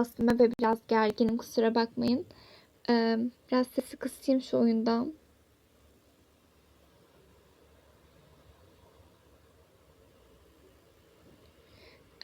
aslında ve biraz gerginim kusura bakmayın. Ee, biraz sesi kısayım şu oyundan.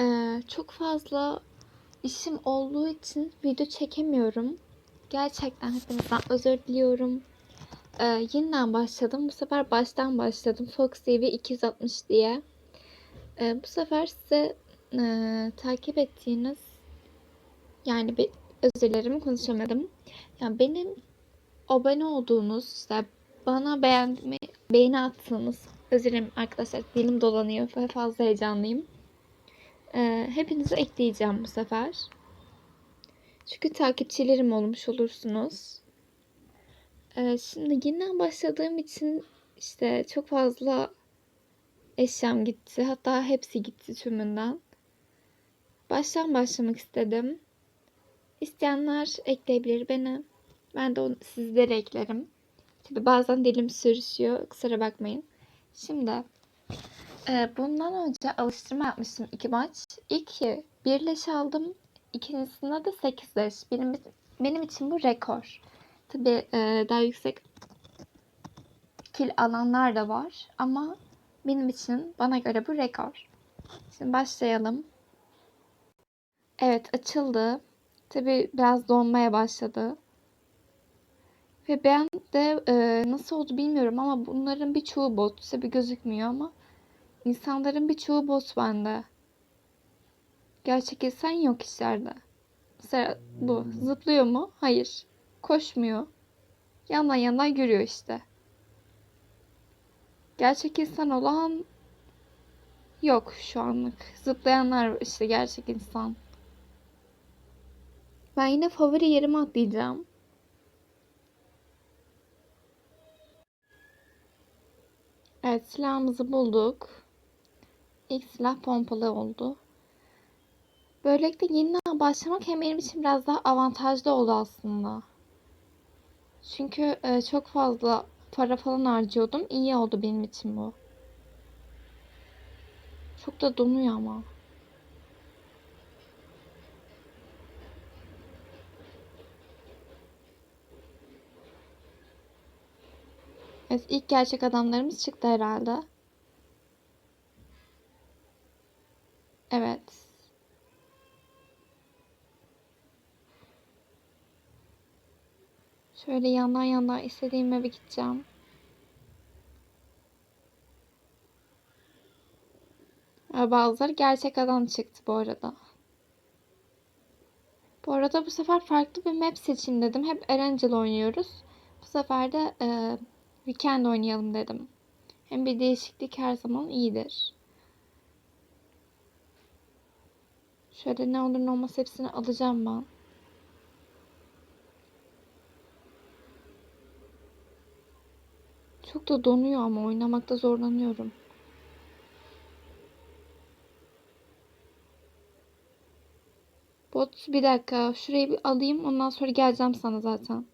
Ee, çok fazla işim olduğu için video çekemiyorum. Gerçekten hepinizden özür diliyorum. Ee, yeniden başladım. Bu sefer baştan başladım. Fox TV 260 diye. Ee, bu sefer size e, takip ettiğiniz yani bir özür dilerim konuşamadım. Yani benim abone olduğunuz işte bana beğenme, beğeni attığınız özür dilerim arkadaşlar dilim dolanıyor ve fazla heyecanlıyım. Ee, hepinizi ekleyeceğim bu sefer. Çünkü takipçilerim olmuş olursunuz. Ee, şimdi yeniden başladığım için işte çok fazla eşyam gitti. Hatta hepsi gitti tümünden. Baştan başlamak istedim. İsteyenler ekleyebilir beni. Ben de onu, sizlere eklerim. Tabi bazen dilim sürüşüyor. Kusura bakmayın. Şimdi e, bundan önce alıştırma yapmıştım iki maç. İlki bir leş aldım. İkincisinde de 8 leş. Benim, benim için bu rekor. Tabi e, daha yüksek kil alanlar da var. Ama benim için bana göre bu rekor. Şimdi başlayalım. Evet açıldı. Tabi biraz donmaya başladı. Ve ben de e, nasıl oldu bilmiyorum ama bunların birçoğu bot. Tabi gözükmüyor ama insanların birçoğu bot bende. Gerçek insan yok işlerde. Mesela bu zıplıyor mu? Hayır. Koşmuyor. Yandan yandan yürüyor işte. Gerçek insan olan yok şu anlık. Zıplayanlar işte gerçek insan. Ben yine favori yerime atlayacağım. Evet silahımızı bulduk. İlk silah pompalı oldu. Böylelikle yeniden başlamak hem benim için biraz daha avantajlı oldu aslında. Çünkü e, çok fazla para falan harcıyordum. İyi oldu benim için bu. Çok da donuyor ama. Evet ilk gerçek adamlarımız çıktı herhalde. Evet. Şöyle yandan yandan istediğim eve gideceğim. Bazıları gerçek adam çıktı bu arada. Bu arada bu sefer farklı bir map seçeyim dedim. Hep Erangel oynuyoruz. Bu sefer de e, Weekend oynayalım dedim. Hem bir değişiklik her zaman iyidir. Şöyle ne olur ne olmaz hepsini alacağım ben. Çok da donuyor ama oynamakta zorlanıyorum. Bot bir dakika. Şurayı bir alayım. Ondan sonra geleceğim sana zaten.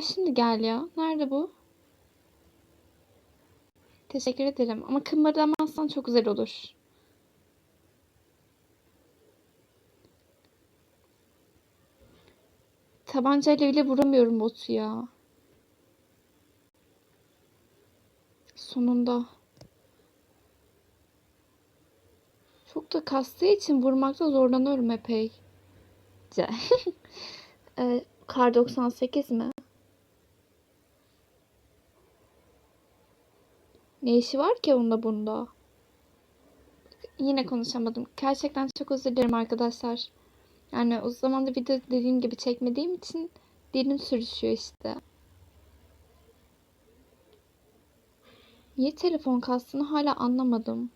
Hatta şimdi gel ya. Nerede bu? Teşekkür ederim. Ama kımırdamazsan çok güzel olur. Tabancayla bile vuramıyorum botu ya. Sonunda. Çok da kastığı için vurmakta zorlanıyorum epey. e, Kar 98 mi? Ne işi var ki onda bunda? Yine konuşamadım. Gerçekten çok özür dilerim arkadaşlar. Yani o zaman da video dediğim gibi çekmediğim için dilim sürüşüyor işte. Niye telefon kastığını hala anlamadım.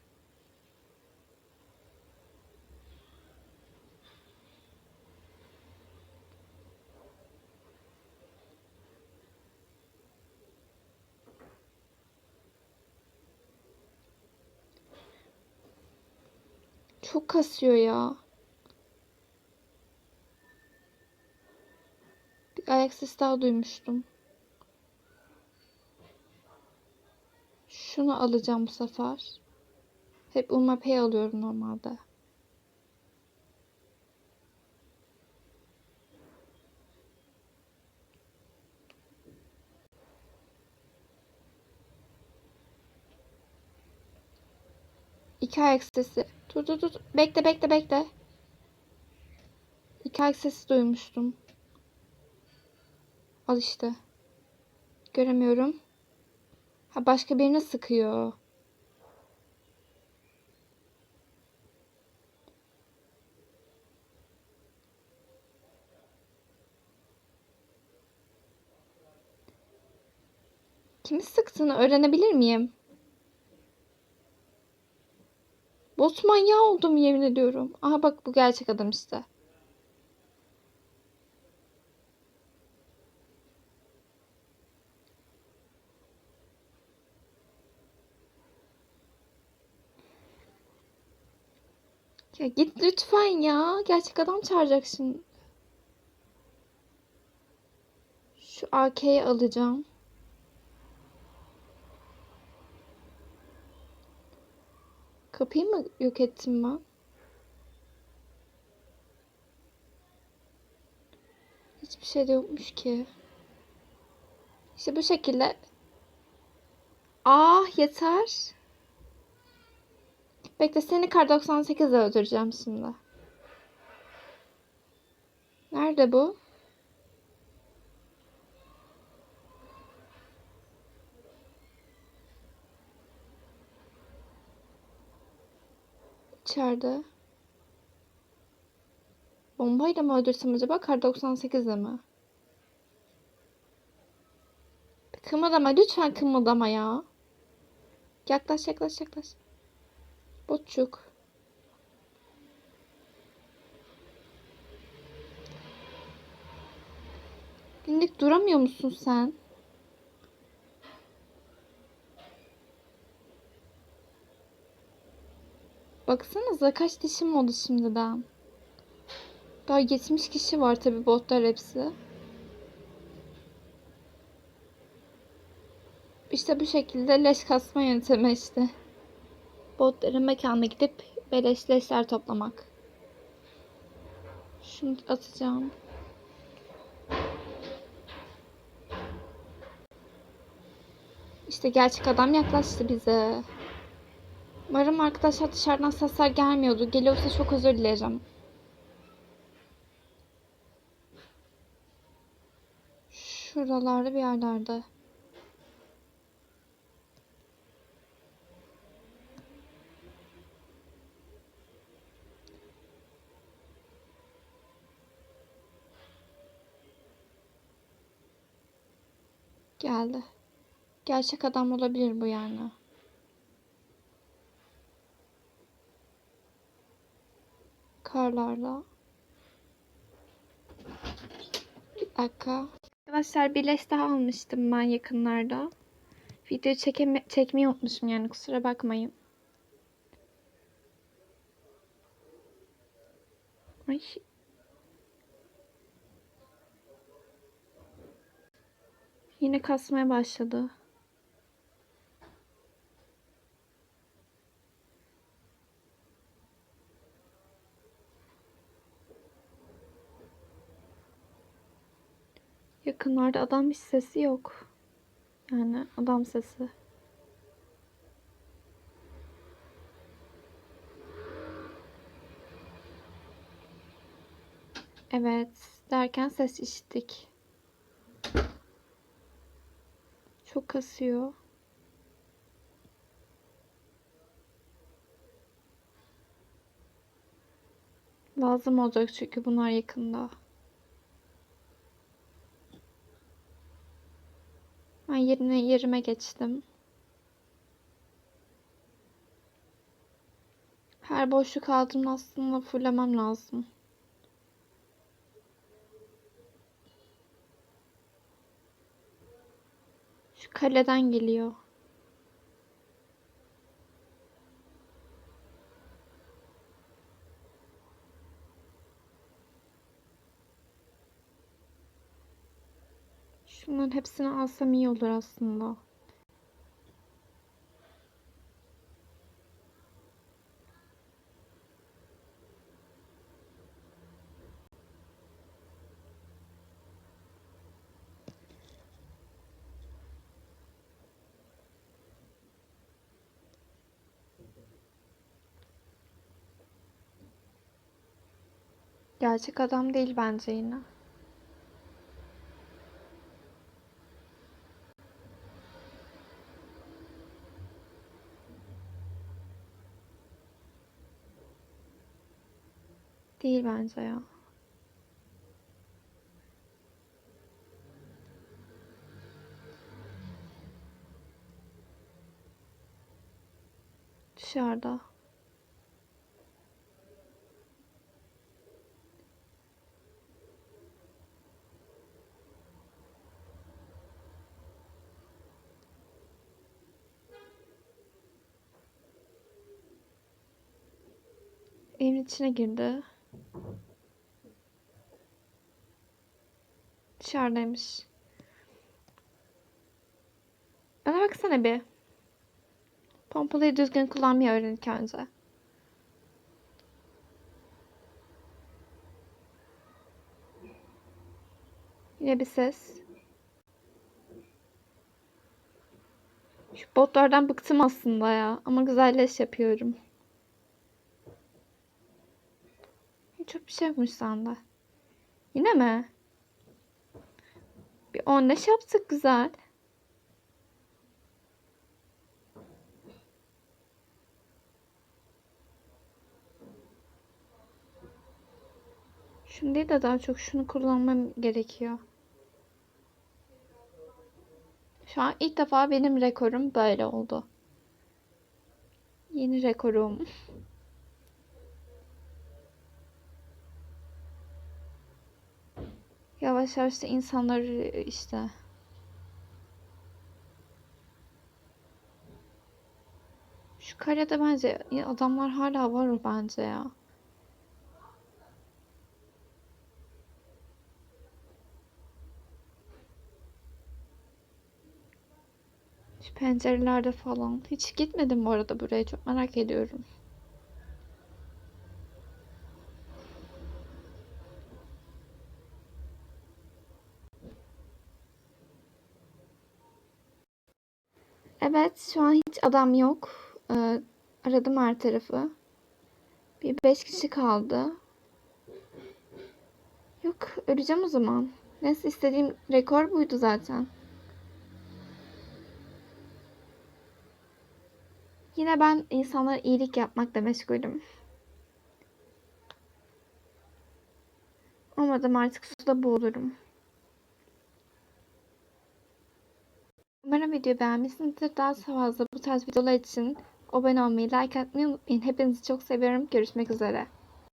Çok kasıyor ya. Bir ayak sesi daha duymuştum. Şunu alacağım bu sefer. Hep UMP alıyorum normalde. İki ayak sesi. Dur dur dur. Bekle bekle bekle. İki ayak sesi duymuştum. Al işte. Göremiyorum. Ha başka birine sıkıyor. Kimi sıktığını öğrenebilir miyim? Bot manyağı oldum yemin ediyorum. Aha bak bu gerçek adam işte. Ya git lütfen ya. Gerçek adam çağıracak şimdi. Şu AK'yi alacağım. Kapıyı mı yok ettim ben? Hiçbir şey de yokmuş ki. İşte bu şekilde. Ah yeter. Bekle seni kar 98'le öldüreceğim şimdi. Nerede bu? İçeride. Bombayla mı öldürsem acaba? Kar 98'le mi? Kımıldama lütfen kımıldama ya. Yaklaş yaklaş yaklaş. Botçuk. Bindik duramıyor musun sen? Baksanıza kaç dişim oldu şimdiden. Daha 70 kişi var tabi botlar hepsi. İşte bu şekilde leş kasma yöntemi işte. Botların mekanına gidip beleş leşler toplamak. Şunu atacağım. İşte gerçek adam yaklaştı bize. Umarım arkadaşlar dışarıdan sesler gelmiyordu. Geliyorsa çok özür dilerim. Şuralarda bir yerlerde. Geldi. Gerçek adam olabilir bu yani. Karlarla. Bir dakika. Arkadaşlar bir leş daha almıştım ben yakınlarda. Video çekeme çekmeyi unutmuşum yani kusura bakmayın. Ay. Yine kasmaya başladı. Yakınlarda adam hiç sesi yok. Yani adam sesi. Evet derken ses işittik. Çok kasıyor. Lazım olacak çünkü bunlar yakında. Ben yerine yerime geçtim. Her boşluk aldığımda aslında fullemem lazım. Şu kaleden geliyor. Bunların hepsini alsam iyi olur aslında. Gerçek adam değil bence yine. Değil bence ya. Dışarıda. Evin içine girdi. Dışarıdaymış. Bana baksana bir. Pompalayı düzgün kullanmayı öğren ilk önce. Yine bir ses. Şu botlardan bıktım aslında ya. Ama güzelleş yapıyorum. Çok bir şey yokmuş sende. Yine mi? Bir 15 yaptık güzel. Şunu değil de daha çok şunu kullanmam gerekiyor. Şu an ilk defa benim rekorum böyle oldu. Yeni rekorum. Yavaş yavaş da insanları işte şu karede bence adamlar hala var bence ya. Şu pencerelerde falan. Hiç gitmedim bu arada buraya. Çok merak ediyorum. Evet, şu an hiç adam yok. Ee, aradım her tarafı. Bir beş kişi kaldı. Yok, öleceğim o zaman. Neyse istediğim rekor buydu zaten. Yine ben insanlara iyilik yapmakla meşgulüm. Umarım artık suda boğulurum. Umarım videoyu beğenmişsinizdir. Daha fazla bu tarz videolar için abone olmayı, like atmayı unutmayın. Hepinizi çok seviyorum. Görüşmek üzere.